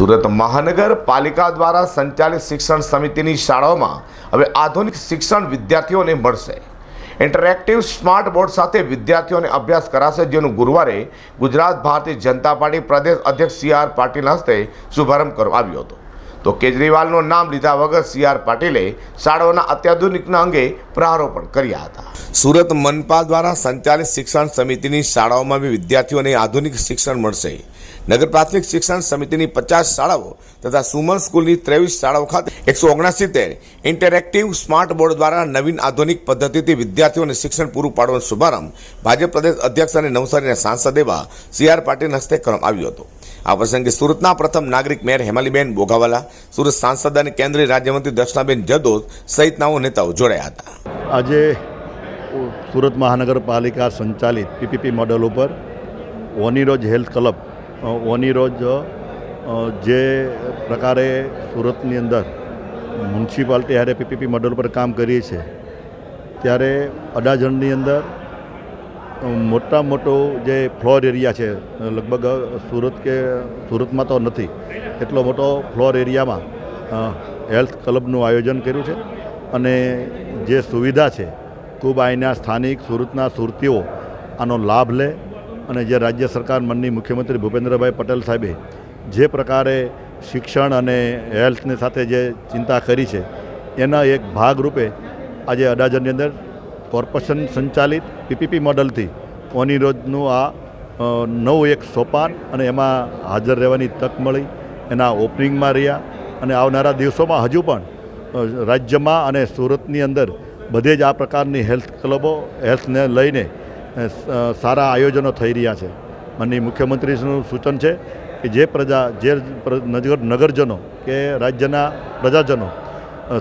સુરત મહાનગરપાલિકા દ્વારા સંચાલિત શિક્ષણ સમિતિની શાળાઓમાં હવે આધુનિક શિક્ષણ વિદ્યાર્થીઓને મળશે. ઇન્ટરેક્ટિવ સ્માર્ટ બોર્ડ સાથે વિદ્યાર્થીઓને અભ્યાસ કરાશે, જેનું ગુરુવારે ગુજરાત ભારતીય જનતા પાર્ટી પ્રદેશ અધ્યક્ષ સી આર પાટીલના હસ્તે શુભારંભ કરવામાં આવ્યો હતો. તો કેજરીવાલનું નામ લીધા વગર સી આર પાટીલે શાળાઓના અત્યાધુનિકના અંગે પ્રહારોપણ કર્યા હતા. સુરત મનપા દ્વારા સંચાલિત શિક્ષણ સમિતિની શાળાઓમાં બી વિદ્યાર્થીઓને આધુનિક શિક્ષણ મળશે. નગર પ્રાથમિક શિક્ષણ સમિતિની પચાસ શાળાઓ તથા સુમન સ્કૂલની ત્રેવીસ શાળાઓ ખાતે એકસો ઓગણસિત્તેર ઇન્ટરેક્ટિવ સ્માર્ટ બોર્ડ દ્વારા નવીન આધુનિક પદ્ધતિથી વિદ્યાર્થીઓને શિક્ષણ પૂરું પાડવાનો શુભારંભ ભાજપ પ્રદેશ અધ્યક્ષ અને નવસારીના સાંસદ એવા સી આર પાટીલ હસ્તે કરવામાં આવ્યો હતો. આ પ્રસંગે સુરતના પ્રથમ નાગરિક મેયર હેમાલીબેન બોઘાવાલા સુરત સાંસદ અને કેન્દ્રીય રાજ્યમંત્રી દર્શનાબેન જદોદ સહિતના નેતાઓ જોડાયા હતા. આજે સુરત મહાનગરપાલિકા સંચાલિત પીપીપી મોડલ ઉપર ઓનીરોજ હેલ્થ ક્લબ ઓનીરોજ જે પ્રકારે સુરતની અંદર મ્યુનિસિપાલિટી હારે પીપીપી મોડલ પર કામ કરીએ છીએ, ત્યારે અડાજણની અંદર મોટા મોટો જે ફ્લોર એરિયા છે, લગભગ સુરત કે સુરતમાં તો નથી, એટલો મોટો ફ્લોર એરિયામાં હેલ્થ ક્લબનું આયોજન કર્યું છે અને જે સુવિધા છે, ખૂબ અહીંના સ્થાનિક સુરતના સુરતીઓ આનો લાભ લે અને જે રાજ્ય સરકાર મનની મુખ્યમંત્રી ભૂપેન્દ્રભાઈ પટેલ સાહેબે જે પ્રકારે શિક્ષણ અને હેલ્થની સાથે જે ચિંતા કરી છે, એના એક ભાગરૂપે આજે અડાજણની અંદર કોર્પોરેશન સંચાલિત પીપીપી મોડલથી ઓનીરોજનું આ નવું એક સોપાન અને એમાં હાજર રહેવાની તક મળી. એના ઓપનિંગમાં રહ્યા અને આવનારા દિવસોમાં હજુ પણ રાજ્યમાં અને સુરતની અંદર બધે જ આ પ્રકારની હેલ્થ ક્લબો, હેલ્થને લઈને સારા આયોજનો થઈ રહ્યા છે. માનની મુખ્યમંત્રીનું સૂચન છે કે જે પ્રજા, જે નગરજનો કે રાજ્યના પ્રજાજનો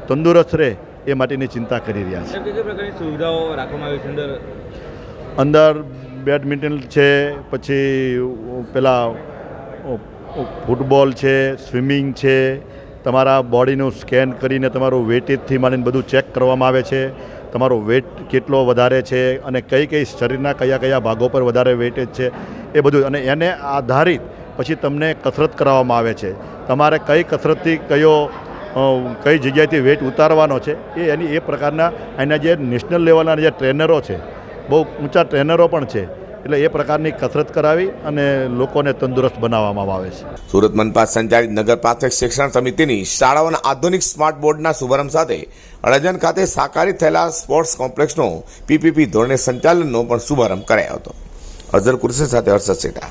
તંદુરસ્ત રહે એ માટેની ચિંતા કરી રહ્યા છે. સુવિધાઓ રાખવામાં આવી છે અંદર? અંદર બેડમિન્ટન છે પછી પેલા ફૂટબોલ છે સ્વિમિંગ છે તમારા બોડીનું સ્કેન કરીને તમારું વેટેજથી માંડીને બધું ચેક કરવામાં આવે છે. તમારો વેટ કેટલો વધારે છે અને કઈ કઈ શરીરના કયા કયા ભાગો પર વધારે વેટેજ છે એ બધું. અને એને આધારિત પછી તમને કસરત કરાવવામાં આવે છે. તમારે કઈ કસરતથી કયો કઈ જગ્યાએથી વેટ ઉતારવાનો છે, એ એની એ પ્રકારના એના જે નેશનલ લેવલના જે ટ્રેનરો છે, બહુ ઊંચા ટ્રેનરો પણ છે, એટલે એ પ્રકારની કસરત કરાવી અને લોકોને તંદુરસ્ત બનાવવામાં આવે છે. સુરત મનપા સંચાલિત નગર પ્રાથમિક શિક્ષણ સમિતિની શાળાઓના આધુનિક સ્માર્ટ બોર્ડના શુભારંભ સાથે અડજન ખાતે સાકારી થયેલા સ્પોર્ટ્સ કોમ્પ્લેક્સનો પીપીપી ધોરણે સંચાલનનો પણ શુભારંભ કરાયો હતો. અઝર કુરશી સાથે હર્ષદ સેઠા